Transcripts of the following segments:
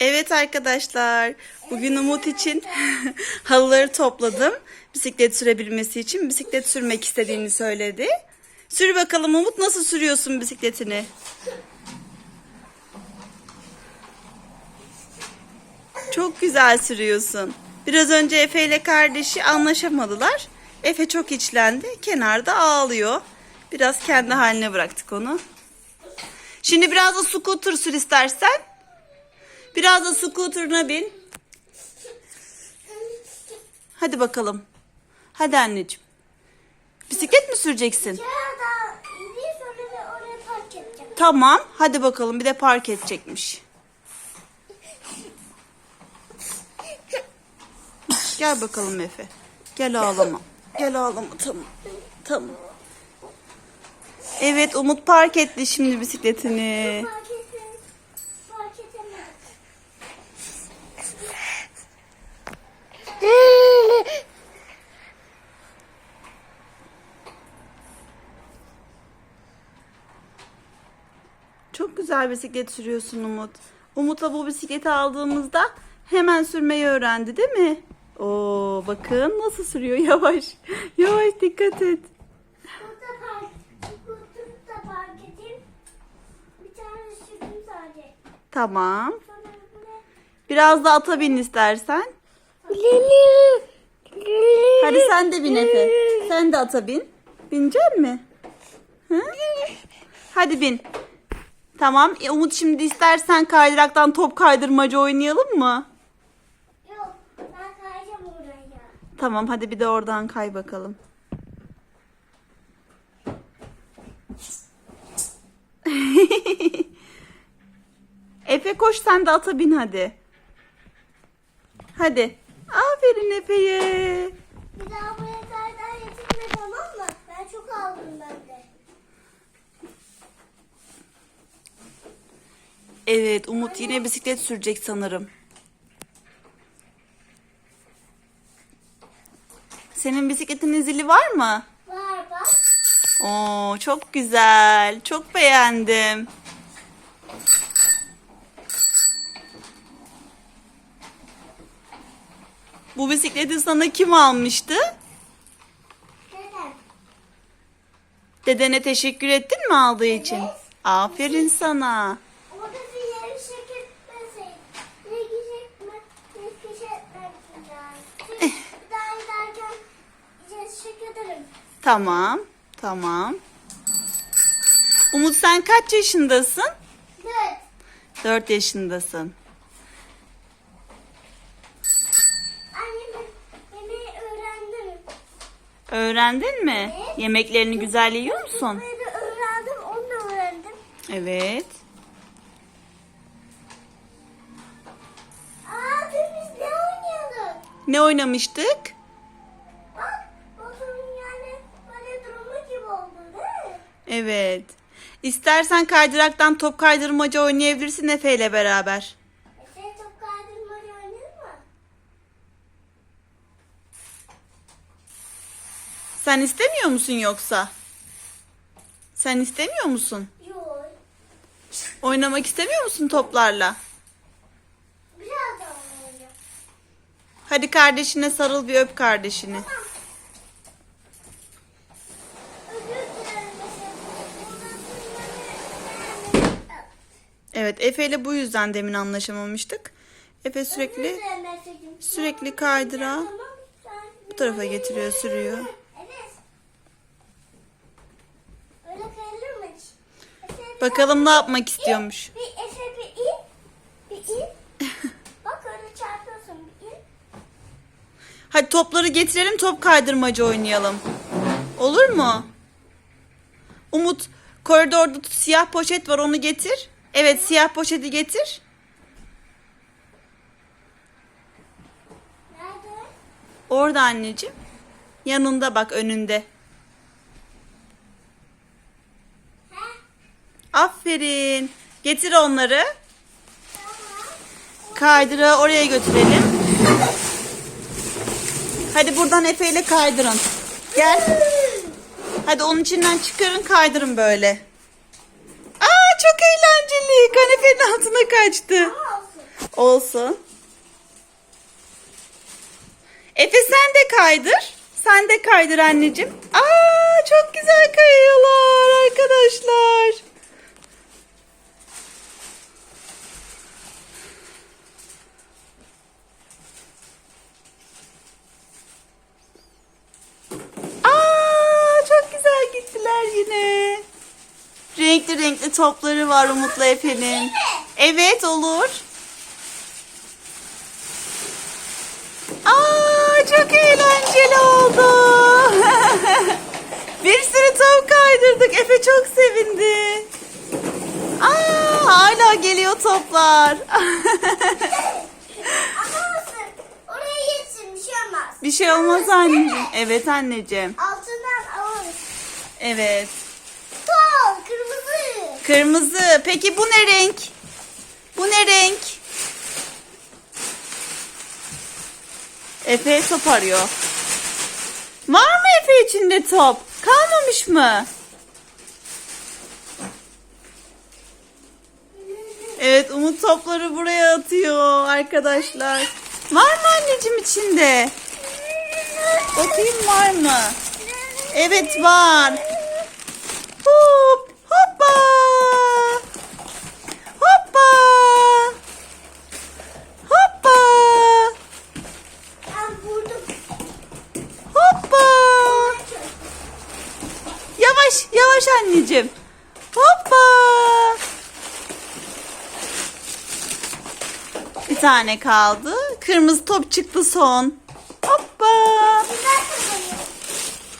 Evet arkadaşlar, bugün Umut için halıları topladım. Bisiklet sürebilmesi için bisiklet sürmek istediğini söyledi. Sür bakalım Umut nasıl sürüyorsun bisikletini? Çok güzel sürüyorsun. Biraz önce Efe ile kardeşi anlaşamadılar. Efe çok içlendi, kenarda ağlıyor. Biraz kendi haline bıraktık onu. Şimdi biraz da scooter sür istersen. Biraz da scooter'ına bin. Hadi bakalım. Hadi anneciğim. Bisiklet mi süreceksin? Tamam. Hadi bakalım. Bir de park edecekmiş. Gel bakalım Efe. Gel ağlama. Gel ağlama. Tamam. Tamam. Evet Umut park etti şimdi bisikletini. Park edeyim. Park edemedim. Çok güzel bisiklet sürüyorsun Umut. Umut'la bu bisikleti aldığımızda hemen sürmeyi öğrendi değil mi? Oo bakın nasıl sürüyor yavaş. Yavaş dikkat et. Tamam. Biraz da ata bin istersen. Hadi sen de bin Efe. Sen de ata bin. Binecek mi? Hı? Hadi bin. Tamam. E, Umut şimdi istersen kaydıraktan top kaydırmaca oynayalım mı? Yok, ben kayacağım oraya. Tamam hadi bir de oradan kay bakalım. Efe koş sen de ata bin hadi. Hadi. Aferin Efe'ye. Bir daha buraya kaydan getirme tamam mı? Ben çok aldım ben de. Evet Umut yine bisiklet sürecek sanırım. Senin bisikletinin zili var mı? Var bak. Oo çok güzel. Çok beğendim. Bu bisikleti sana kim almıştı? Neden? Dedene teşekkür ettin mi aldığı için? Evet. Aferin sana. Orada bir yeri çekilmeseydi. Ne gidecek mi? Ne geçecekmek yani. Bir daha giderken teşekkür ederim. Tamam. Tamam. Umut sen kaç yaşındasın? Evet. 4 yaşındasın. Öğrendin mi? Evet. Yemeklerini güzel yiyor musun? Böyle öğrendim, onu da öğrendim. Evet. Aa, biz ne oynuyorduk? Ne oynamıştık? Bak, motorun yani böyle durumu gibi oldu değil mi? Evet. İstersen kaydıraktan top kaydırmaca oynayabilirsin Efe ile beraber. E sen top kaydırmayı oynadın mı? Sen istemiyor musun yoksa? Sen istemiyor musun? Yok. Oynamak istemiyor musun toplarla? Biraz daha oynayacağım. Hadi kardeşine sarıl bir öp kardeşini. Sürmemi Evet Efe ile bu yüzden demin anlaşamamıştık. Efe sürekli sürekli kaydırağı bu tarafa getiriyor, sürüyor. Evet. Öyle kayılır mı hiç? Efe, bir Bakalım ne yapmak istiyormuş. Bir Efe bir in. Bir in. Bak öyle çarpıyorsun bir in. Hadi topları getirelim top kaydırmaca oynayalım. Olur mu? Umut koridorda tut- siyah poşet var onu getir. Evet siyah poşeti getir. Nerede? Orada anneciğim. Yanında bak önünde. Aferin. Getir onları. Kaydırağı oraya götürelim. Hadi buradan Efe ile kaydırın. Gel. Hadi onun içinden çıkarın kaydırın böyle. Aa çok eğlenceli. Kanepenin altına kaçtı. Olsun. Efe sen de kaydır. Sen de kaydır anneciğim. Aa çok güzel kayıyorlar arkadaşlar. Aa çok güzel gittiler yine. Renkli renkli topları var Umut'la Efe'nin. Evet olur. Aa çok eğlenceli oldu. Bir sürü top kaydırdık. Efe çok sevindi. Aa hala geliyor toplar. Bir şey olmaz. Bir şey olmaz anneciğim. Evet anneciğim. Altından alırız. Evet. Kırmızı. Peki bu ne renk? Bu ne renk? Efe top arıyor. Var mı Efe içinde top? Kalmamış mı? Evet Umut topları buraya atıyor arkadaşlar. Var mı anneciğim içinde? Bakayım var mı? Evet var. Hop hoppa. Hoppa. Hoppa. Ben vurdum. Hoppa. Yavaş yavaş anneciğim. Hoppa. Bir tane kaldı. Kırmızı top çıktı son. Hoppa.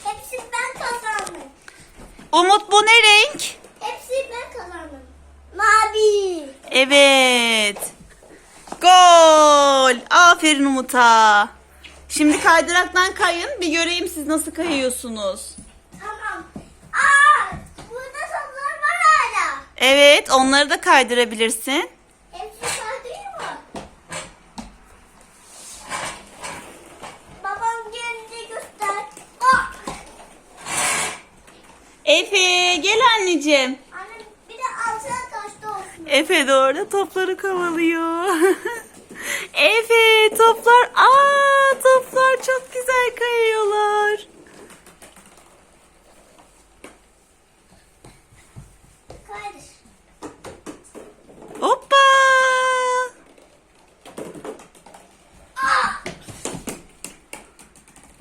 Hepsi ben kazandım. Umut bu ne renk? Hepsi ben kazandım. Mavi. Evet. Gol. Aferin Umut'a. Şimdi kaydıraktan kayın. Bir göreyim siz nasıl kayıyorsunuz. Tamam. Aa, burada toplar var hala. Evet, onları da kaydırabilirsin. Hepsi kaydıyor mu? Babam gelince göster. Oh! Efe, gel anneciğim. Annem bir de altına taşta olsun. Efe de orada topları kovalıyor. Efe, toplar. Aa, toplar çok güzel kayıyorlar. Kaydır. Hoppa. Aa!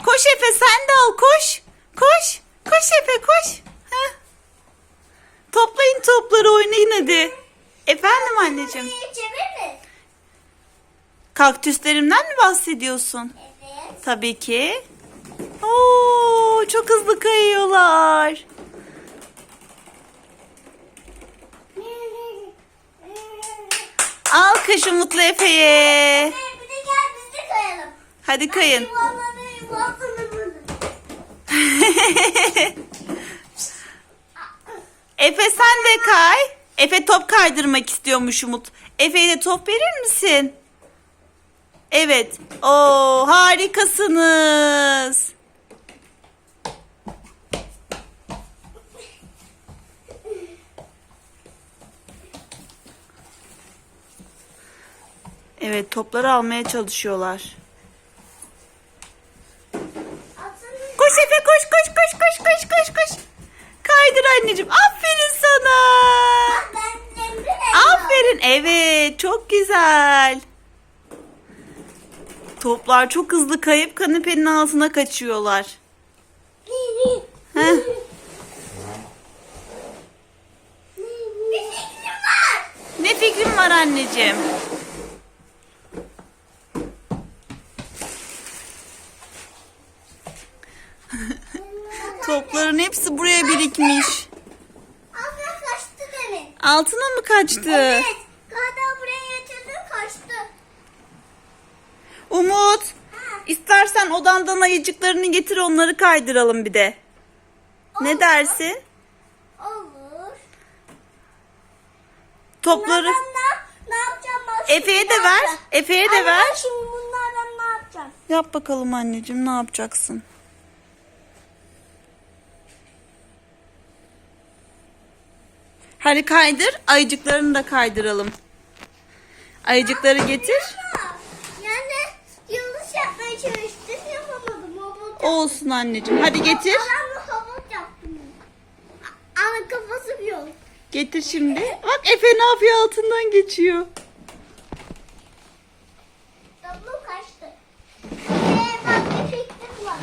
Koş Efe, sen de al. Koş. Koş. Koş Efe, koş. Heh. Toplayın hadi. Efendim anneciğim. Burayı çevir mi? Kaktüslerimden mi bahsediyorsun? Evet. Tabii ki. Oo, çok hızlı kayıyorlar. Alkış Umutlu Efe'ye. Hadi kayın. Efe sen de kay. Efe top kaydırmak istiyormuş Umut. Efe'ye de top verir misin? Evet. Oo harikasınız. Evet topları almaya çalışıyorlar. Atın. Koş Efe koş koş koş koş koş koş koş. Kaydır anneciğim. Aferin sana. Ben Emre Aferin. Evet çok güzel. Toplar çok hızlı kayıp kanepenin altına kaçıyorlar. Heh. Bir fikrim var. Ne anneciğim? Topların hepsi buraya birikmiş. Abla kaçtı demin. Altına mı kaçtı? Evet. Galiba buraya yatırdım kaçtı. Umut, istersen odandan ayıcıklarını getir onları kaydıralım bir de. Ne Olur. dersin? Olur. Topları ne, ne yapacağım? Efe'ye de ne ver. Efe'ye de ver. şimdi bunlardan ne yapacağım? Yap bakalım anneciğim ne yapacaksın? Hadi kaydır. Ayıcıklarını da kaydıralım. Ayıcıkları getir. Olsun anneciğim. Hadi getir. Ama kafası yok. Getir şimdi. Bak Efe ne yapıyor altından geçiyor. Tablo kaçtı. Ee, bak efektim var.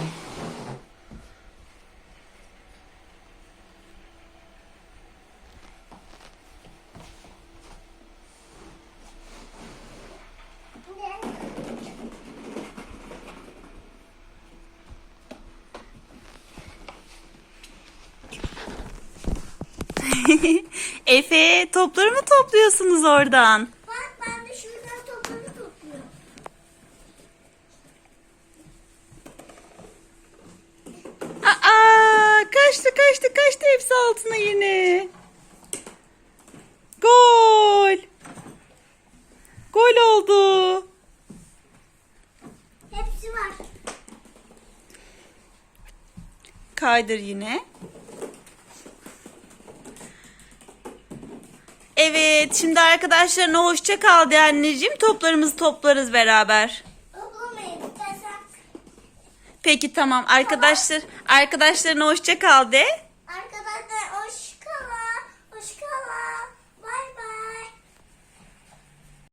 Ne? Efe topları mı topluyorsunuz oradan? Bak ben de şuradan topları topluyorum. Aa, kaçtı kaçtı kaçtı hepsi altına yine. Gol. Gol oldu. Hepsi var. Kaydır yine. Evet, şimdi arkadaşlarına hoşça kal de anneciğim. Toplarımızı toplarız beraber. Peki tamam. Arkadaşlar arkadaşlarına hoşça kal de.